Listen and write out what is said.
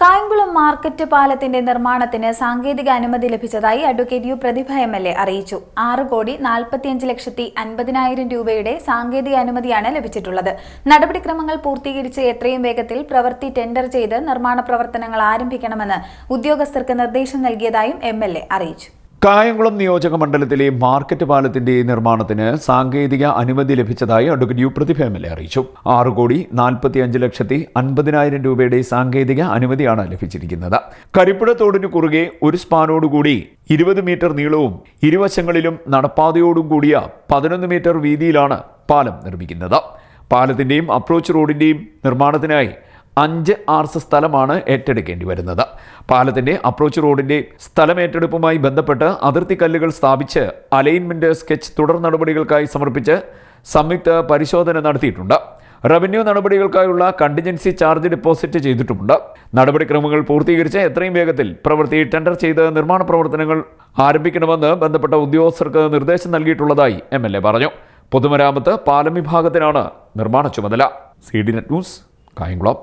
Kayamkulam market പാലത്തിന്റെ നിർമ്മാണത്തിന് സാങ്കേതിക അനുമതി ലഭിച്ചതായി advocate U Prathibha M L A അറിയിച്ചു. ആറ് കോടി നാൽപ്പത്തിയഞ്ച് ലക്ഷത്തി അൻപതിനായിരം രൂപയുടെ സാങ്കേതിക അനുമതിയാണ് ലഭിച്ചിട്ടുള്ളത്. നടപടിക്രമങ്ങൾ പൂർത്തീകരിച്ച് എത്രയും വേഗത്തിൽ പ്രവൃത്തി ടെൻഡർ ചെയ്ത് നിർമ്മാണ പ്രവർത്തനങ്ങൾ ആരംഭിക്കണമെന്ന് ഉദ്യോഗസ്ഥർക്ക് നിർദ്ദേശം നൽകിയതായും എം അറിയിച്ചു. കായംകുളം നിയോജക മണ്ഡലത്തിലെ മാർക്കറ്റ് പാലത്തിന്റെ നിർമ്മാണത്തിന് സാങ്കേതിക അനുമതി ലഭിച്ചതായി advocate U Prathibha M L A അറിയിച്ചു. ആറ് കോടി നാൽപ്പത്തി അഞ്ച് ലക്ഷത്തി അൻപതിനായിരം രൂപയുടെ സാങ്കേതിക അനുമതിയാണ് ലഭിച്ചിരിക്കുന്നത്. കരിപ്പുഴ തോടിനു കുറുകെ ഒരു സ്പാനോടുകൂടി ഇരുപത് മീറ്റർ നീളവും ഇരുവശങ്ങളിലും നടപ്പാതയോടും കൂടിയ പതിനൊന്ന് മീറ്റർ വീതിയിലാണ് പാലം നിർമ്മിക്കുന്നത്. പാലത്തിന്റെയും അപ്രോച്ച് റോഡിന്റെയും നിർമ്മാണത്തിനായി അഞ്ച് ആർസ് സ്ഥലമാണ് ഏറ്റെടുക്കേണ്ടി വരുന്നത്. പാലത്തിന്റെ അപ്രോച്ച് റോഡിന്റെ സ്ഥലമേറ്റെടുപ്പുമായി ബന്ധപ്പെട്ട് അതിർത്തി കല്ലുകൾ സ്ഥാപിച്ച് അലൈൻമെന്റ് സ്കെച്ച് തുടർ നടപടികൾക്കായി സമർപ്പിച്ച് സംയുക്ത പരിശോധന നടത്തിയിട്ടുണ്ട്. റവന്യൂ നടപടികൾക്കായുള്ള കണ്ടിജൻസി ചാർജ് ഡെപ്പോസിറ്റ് ചെയ്തിട്ടുമുണ്ട്. നടപടിക്രമങ്ങൾ പൂർത്തീകരിച്ച് എത്രയും വേഗത്തിൽ പ്രവൃത്തി ടെൻഡർ ചെയ്ത് നിർമ്മാണ പ്രവർത്തനങ്ങൾ ആരംഭിക്കണമെന്ന് ബന്ധപ്പെട്ട ഉദ്യോഗസ്ഥർക്ക് നിർദ്ദേശം നൽകിയിട്ടുള്ളതായി എം എൽ എ പറഞ്ഞു. പൊതുമരാമത്ത് പാലം വിഭാഗത്തിനാണ് നിർമ്മാണ ചുമതല. C D net news Kayamkulam.